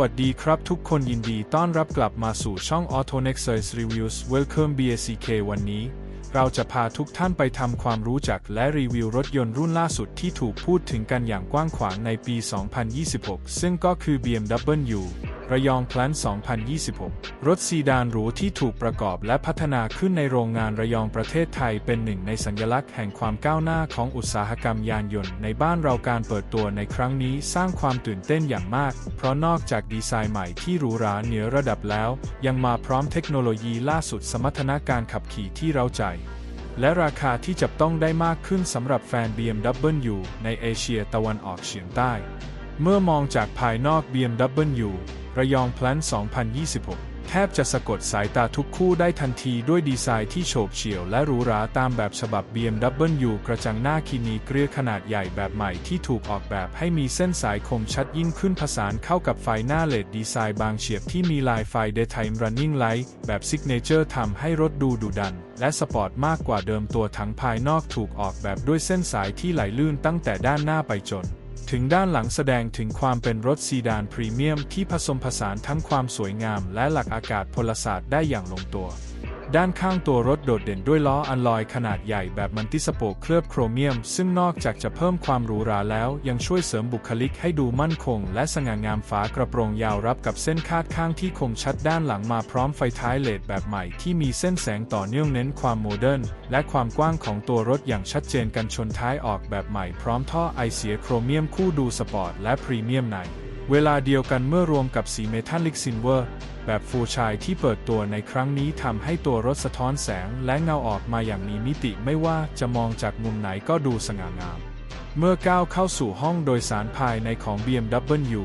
วัสดีครับทุกคนยินดีต้อนรับกลับมาสู่ช่อง AutoNexus Reviews Welcome BACK วันนี้ เราจะพาทุกท่านไปทำความรู้จักและรีวิวรถยนต์รุ่นล่าสุดที่ถูกพูดถึงกันอย่างกว้างขวางในปี 2026 ซึ่งก็คือ BMW ระยองพลัน2026 รถซีดานหรูที่ถูกประกอบและพัฒนาขึ้นในโรงงานระยองประเทศไทยเป็นหนึ่งในสัญลักษณ์แห่งความก้าวหน้าของอุตสาหกรรมยานยนต์ในบ้านเราการเปิดตัวในครั้งนี้สร้างความตื่นเต้นอย่างมาก เพราะนอกจากดีไซน์ใหม่ที่หรูหราเหนือระดับแล้ว ยังมาพร้อมเทคโนโลยีล่าสุดสมรรถนะการขับขี่ที่เราใจและราคาที่จับต้องได้มากขึ้นสำหรับแฟน BMW ในเอเชียตะวันออกเฉียงใต้ เมื่อมองจากภายนอก BMW ระยองพลัน 2026 แทบจะสะกดสายตาทุกคู่ได้ทันทีด้วยดีไซน์ที่โฉบเฉี่ยวและหรูหราตามแบบฉบับ BMW กระจังหน้าคีนีเกลียขนาดใหญ่แบบใหม่ที่ถูกออกแบบให้มีเส้นสายคมชัดยิ่งขึ้นผสานเข้ากับไฟหน้าเลดดีไซน์บางเฉียบที่มีลายไฟ Daytime Running Light แบบซิกเนเจอร์ทำให้รถดูดุดัน และสปอร์ตมากกว่าเดิมตัวถังภายนอกถูกออกแบบด้วยเส้นสายที่ไหลลื่นตั้งแต่ด้านหน้าไปจน ถึงด้านหลังแสดงถึงความเป็นรถซีดานพรีเมียมที่ผสมผสานทั้งความสวยงามและหลักอากาศพลศาสตร์ได้อย่างลงตัว ด้านข้างตัวรถโดดเด่นด้วยล้ออัลลอยขนาดใหญ่แบบมันติสโปกเคลือบโครเมียม ซึ่งนอกจากจะเพิ่มความหรูหราแล้ว ยังช่วยเสริมบุคลิกให้ดูมั่นคง และสง่างามฝากระโปรงยาวรับกับเส้นคาดข้างที่คมชัดด้านหลังมาพร้อมไฟท้ายเลดแบบใหม่ที่มีเส้นแสงต่อเนื่องเน้นความโมเดิร์นและความกว้างของตัวรถอย่างชัดเจนกันชนท้ายออกแบบใหม่พร้อมท่อไอเสียโครเมียมคู่ดูสปอร์ตและพรีเมียมใน เวลาเดียวกันเมื่อรวมกับสีเมทัลลิกซินเวอร์ แบบฟูชายที่เปิดตัวในครั้งนี้ทำให้ตัวรถสะท้อนแสงและเงาออกมาอย่างมีมิติไม่ว่าจะมองจากมุมไหนก็ดูสง่างาม เมื่อก้าวเข้าสู่ห้องโดยสารภายในของ BMW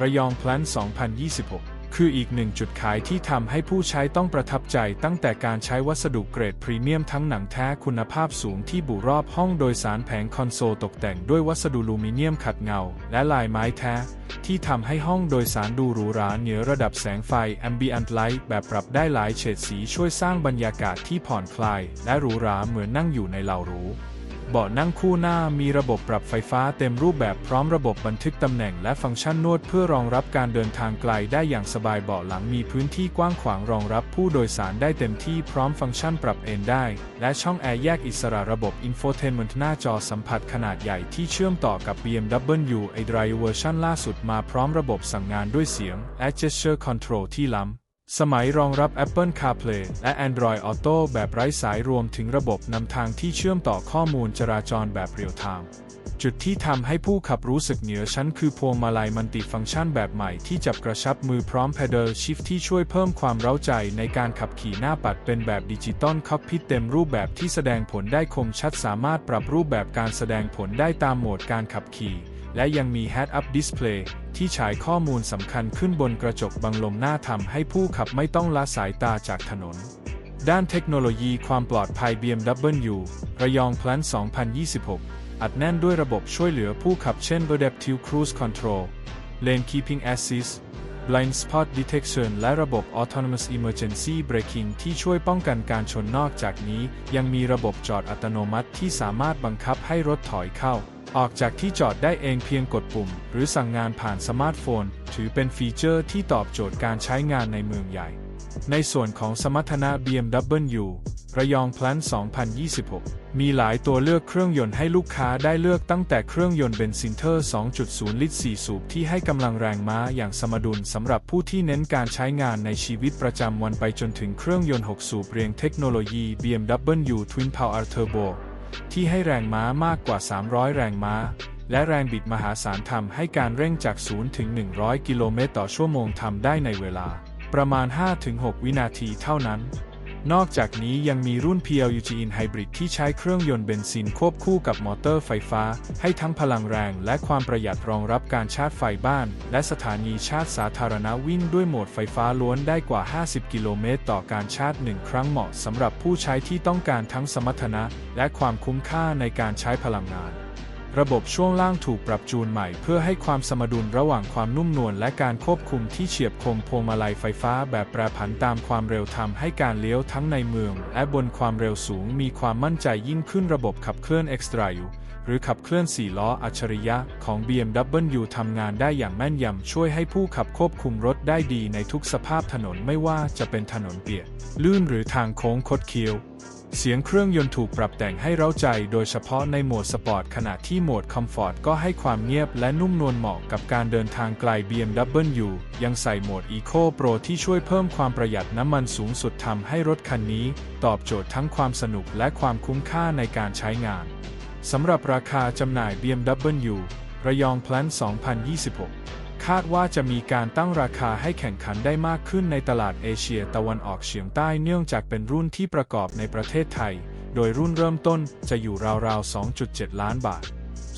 ระยองพลน2026 คืออีกหนึ่งจุดขายที่ทำให้ผู้ใช้ต้องประทับใจตั้งแต่การใช้วัสดุเกรดพรีเมียมทั้งหนังแท้คุณภาพสูงที่บุรอบห้องโดยสารแผงคอนโซลตกแต่งด้วยวัสดุลูมิเนียมขัดเงา และลายไม้แท้ ที่ทำให้ห้องโดยสารดูหรูหราเหนือระดับแสงไฟ Ambient Light แบบปรับได้หลายเฉดสีช่วยสร้างบรรยากาศที่ผ่อนคลาย และหรูหราเหมือนนั่งอยู่ในเหล่าหรู เบาะนั่งคู่หน้ามีระบบปรับไฟฟ้าเต็มรูปแบบพร้อมระบบบันทึกตำแหน่งและฟังก์ชันนวดเพื่อรองรับการเดินทางไกลได้อย่างสบายเบาะหลังมีพื้นที่กว้างขวางรองรับผู้โดยสารได้เต็มที่พร้อมฟังก์ชันปรับเอนได้ และช่องแอร์แยกอิสระระบบอินโฟเทนเมนต์หน้าจอสัมผัสขนาดใหญ่ที่เชื่อมต่อกับ BMW iDrive เวอร์ชันล่าสุดมาพร้อมระบบสั่งงานด้วยเสียง และ Gesture Control ที่ล้ำ สมัยรองรับ Apple CarPlay และ Android Auto แบบไร้สายรวมถึงระบบนำทางที่เชื่อมต่อข้อมูลจราจรแบบเรียลไทม์จุดที่ทำให้ผู้ขับรู้สึกเหนือชั้นคือพวงมาลัยมันติฟังก์ชันแบบใหม่ที่จับกระชับมือพร้อม Pedal Shift ที่ช่วยเพิ่มความเร้าใจในการขับขี่หน้าปัดเป็นแบบดิจิตอลคอกพิทเต็มรูปแบบที่แสดงผลได้คมชัดสามารถปรับรูปแบบการแสดงผลได้ตามโหมดการขับขี่ และยังมี Head-Up Display ที่ฉายข้อมูลสำคัญขึ้นบนกระจกบังลมหน้าทำให้ผู้ขับไม่ต้องละสายตาจากถนน ด้านเทคโนโลยีความปลอดภัย BMW ระยองพลัน 2026 อัดแน่นด้วยระบบช่วยเหลือผู้ขับเช่น Adaptive Cruise Control Lane Keeping Assist Blind Spot Detection และระบบ Autonomous Emergency Braking ที่ช่วยป้องกันการชนนอกจากนี้ ยังมีระบบจอดอัตโนมัติที่สามารถบังคับให้รถถอยเข้า ออกจากที่จอดได้เองเพียงกดปุ่ม หรือสั่งงานผ่านสมาร์ทโฟน ถือเป็นฟีเจอร์ที่ตอบโจทย์การใช้งานในเมืองใหญ่ ในส่วนของสมรรถนะ BMW ระยองพลัน 2026 มีหลายตัวเลือกเครื่องยนต์ให้ลูกค้าได้เลือกตั้งแต่เครื่องยนต์เบนซินเทอร์ 2.0 ลิตร 4 สูบที่ให้กำลังแรงม้าอย่างสมดุลสำหรับผู้ที่เน้นการใช้งานในชีวิตประจำวันไปจนถึงเครื่องยนต์ 6 สูบเรียงเทคโนโลยี BMW Twin Power Turbo ที่ให้แรงม้ามากกว่า 300 แรงม้า และแรงบิดมหาศาลทำให้การเร่งจาก 0 ถึง 100 กิโลเมตรต่อชั่วโมงทำได้ในเวลา ประมาณ 5-6 วินาทีเท่านั้น นอกจากนี้ยังมีรุ่น PLUG In Hybrid ที่ใช้เครื่องยนต์เบนซินควบคู่กับมอเตอร์ไฟฟ้า ให้ทั้งพลังแรงและความประหยัดรองรับการชาร์จไฟบ้าน และสถานีชาร์จสาธารณะวิ่งด้วยโหมดไฟฟ้าล้วนได้กว่า 50 กิโลเมตรต่อการชาร์จหนึ่งครั้งเหมาะสำหรับผู้ใช้ที่ต้องการทั้งสมรรถนะ และความคุ้มค่าในการใช้พลังงาน ระบบช่วงล่างถูกปรับจูนใหม่เพื่อให้ความสมดุลระหว่างความนุ่มนวลและการควบคุมที่เฉียบคมพวงมาลัยไฟฟ้าแบบแปรผันตามความเร็วทำให้การเลี้ยวทั้งในเมือง และบนความเร็วสูงมีความมั่นใจยิ่งขึ้นระบบขับเคลื่อน X Drive หรือขับเคลื่อน 4 ล้ออัจฉริยะของ BMW ทำงานได้อย่างแม่นยำ ช่วยให้ผู้ขับควบคุมรถได้ดีในทุกสภาพถนนไม่ว่าจะเป็นถนนเปียก ลื่นหรือทางโค้งคดเคี้ยว เสียงเครื่องยนต์ถูกปรับแต่งให้เร้าใจโดยเฉพาะในโหมดสปอร์ตขณะที่โหมดคอมฟอร์ตก็ให้ความเงียบและนุ่มนวลเหมาะกับการเดินทางไกล BMW ยังใส่โหมด Eco Pro ที่ช่วยเพิ่มความประหยัดน้ำมันสูงสุดทำให้รถคันนี้ ตอบโจทย์ทั้งความสนุกและความคุ้มค่าในการใช้งานสำหรับราคาจำหน่าย BMW ระยองแพลน2026 คาดว่าจะมีการตั้งราคาให้แข่งขันได้มากขึ้นในตลาดเอเชียตะวันออกเฉียงใต้เนื่องจากเป็นรุ่นที่ประกอบในประเทศไทย โดยรุ่นเริ่มต้นจะอยู่ราวๆ 2.7 ล้านบาท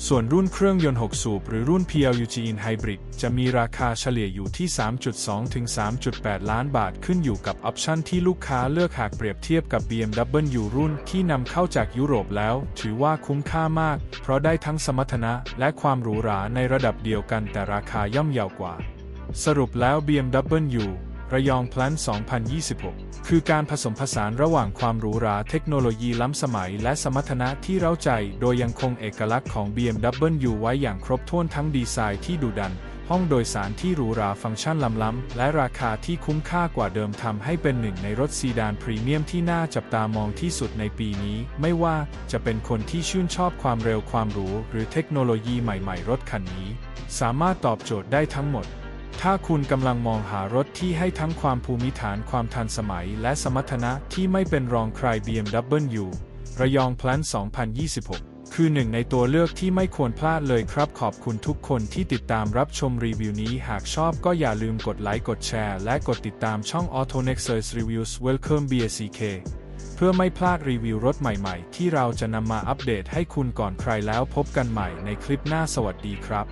ส่วนรุ่นเครื่องยนต์ 6 สูบ หรือรุ่น PLUG In Hybrid จะมีราคาเฉลี่ยอยู่ที่ 3.2 ถึง 3.8 ล้านบาทขึ้นอยู่กับออปชันที่ลูกค้าเลือกหากเปรียบเทียบกับ BMW รุ่นที่นำเข้าจากยุโรปแล้ว ถือว่าคุ้มค่ามาก เพราะได้ทั้งสมรรถนะและความหรูหราในระดับเดียวกันแต่ราคาย่อมเยาวกว่า สรุปแล้ว BMW ระยองแพลน2026 คือการผสมผสานระหว่างความหรูหราเทคโนโลยีล้ำสมัยและสมรรถนะที่เร้าใจ โดยยังคงเอกลักษณ์ของ BMW ไว้อย่างครบถ้วนทั้งดีไซน์ที่ดุดัน ห้องโดยสารที่หรูหราฟังก์ชันล้ำๆและราคาที่คุ้มค่ากว่าเดิมทำให้เป็นหนึ่งในรถซีดานพรีเมียมที่น่าจับตามองที่สุดในปีนี้ ไม่ว่าจะเป็นคนที่ชื่นชอบความเร็วความหรูหรือเทคโนโลยีใหม่ ๆ รถคันนี้ สามารถตอบโจทย์ได้ทั้งหมด ถ้าคุณกำลังมองหารถที่ให้ทั้งความภูมิฐานความทันสมัยและสมรรถนะที่ไม่เป็นรองใคร BMW ระยองแพลน2026 คือหนึ่งในตัวเลือกที่ไม่ควรพลาดเลยครับขอบคุณทุกคนที่ติดตามรับชมรีวิวนี้หากชอบก็อย่าลืมกดไลค์กดแชร์และกดติดตามช่อง AutoNexus Reviews Welcome BSCK เพื่อไม่พลาดรีวิวรถใหม่ๆ ที่เราจะนำมาอัปเดตให้คุณก่อนใครแล้วพบกันใหม่ในคลิปหน้าสวัสดีครับ